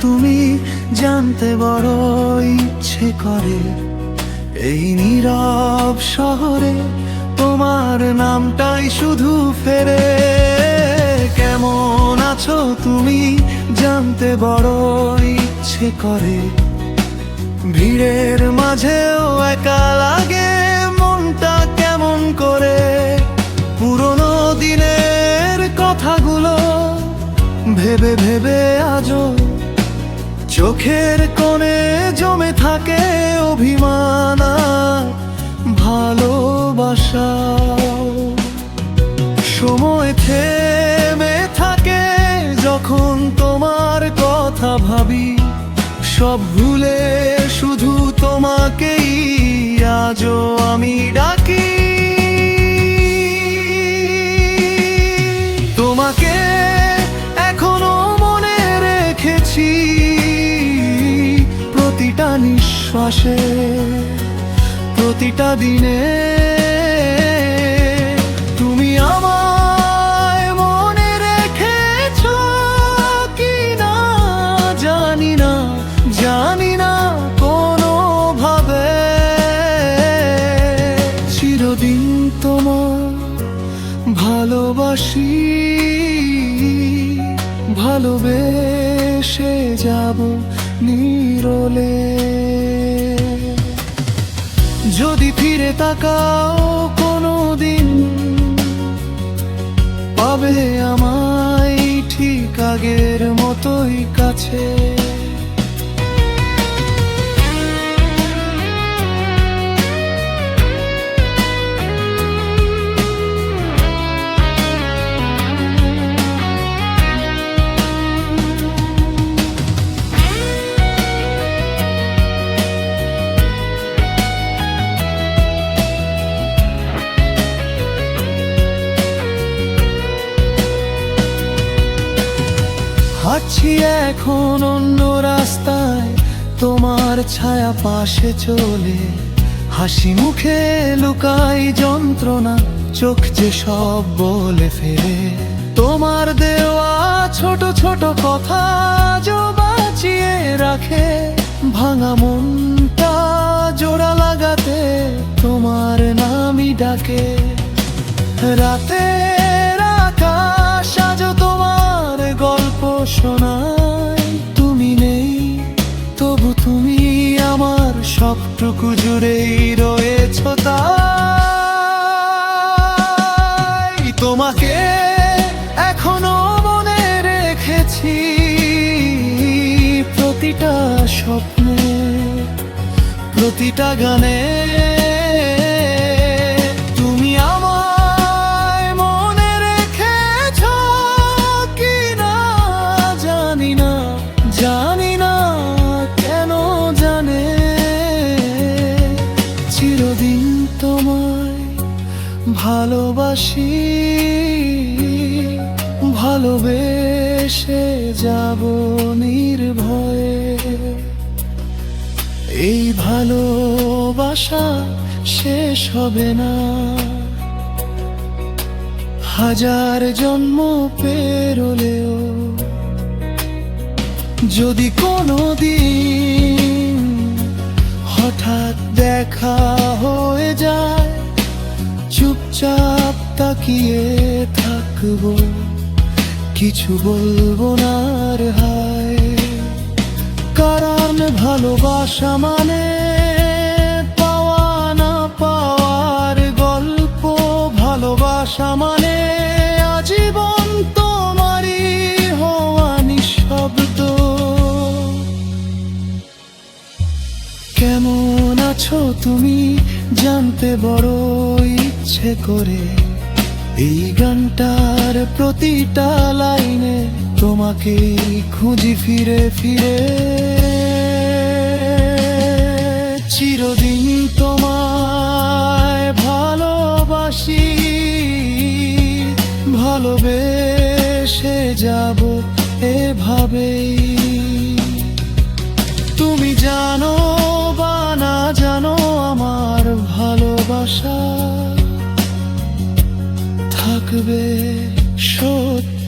তুমি জানতে বড় ইচ্ছে করে। এই নীরব শহরে তোমার নামটাই শুধু ফেরে। কেমন আছো তুমি জানতে বড় ইচ্ছে করে। ভিড়ের মাঝেও একা লাগে মনটা কেমন করে। পুরনো দিনের কথাগুলো ভেবে ভেবে আজও চোখের কোণে জমে থাকে অভিমান ভালোবাসা। সময় থেমে থাকে যখন তোমার কথা ভাবি, সব ভুলে শুধু তোমাকেই নিঃশ্বাসে প্রতিটা দিনে তুমি আমায় মনে রেখেছ কি না জানি না জানি না কোনো ভাবে চিরদিন তোমার ভালোবাসি, ভালোবেসে যাব নিরলে। যদি ফিরে তাকাও কোনো দিন পাবে আমায় ঠিক আগের মতোই কাছে। হাঁটছি এখন অন্য রাস্তায়। তোমার ছায়া পাশে চলে। হাসি মুখে লুকাই যন্ত্রণা, চোখ যে সব বলে ফেলে। তোমার দেওয়া ছোট ছোট কথা যো বাঁচিয়ে রাখে। ভাঙা মনটা জোড়া লাগাতে তোমার নামই ডাকে। রাতের সবটুকু জুড়েই রয়েছ তোমাকে এখনও মনে রেখেছি প্রতিটা স্বপ্নে প্রতিটা গানে। ভালোবাসি, ভালোবেসে যাব নির্ভয়ে। এই ভালোবাসা শেষ হবে না। হাজার জন্ম পেরোলেও যদি কোনো দিন হঠাৎ দেখা হয়ে যায় চুপচাপ তাকিয়ে থাকব। কিছু বলব না আর হায়। কারণ ভালোবাসা মানে পাওয়া না পাওয়ার গল্প। ভালোবাসা মানে আজীবন তোমারই হওয়া নিঃশব্দ। কেমন আছো তুমি জানতে বড় ইচ্ছে করে এই গানটার প্রতিটা লাইনে তোমাকে খুঁজি ফিরে ফিরে। চিরদিন তোমায় ভালোবাসি, ভালোবেসে যাব এভাবেই। তুমি জানো বা না জানো আমার ভালোবাসা। থাকবে সত্য।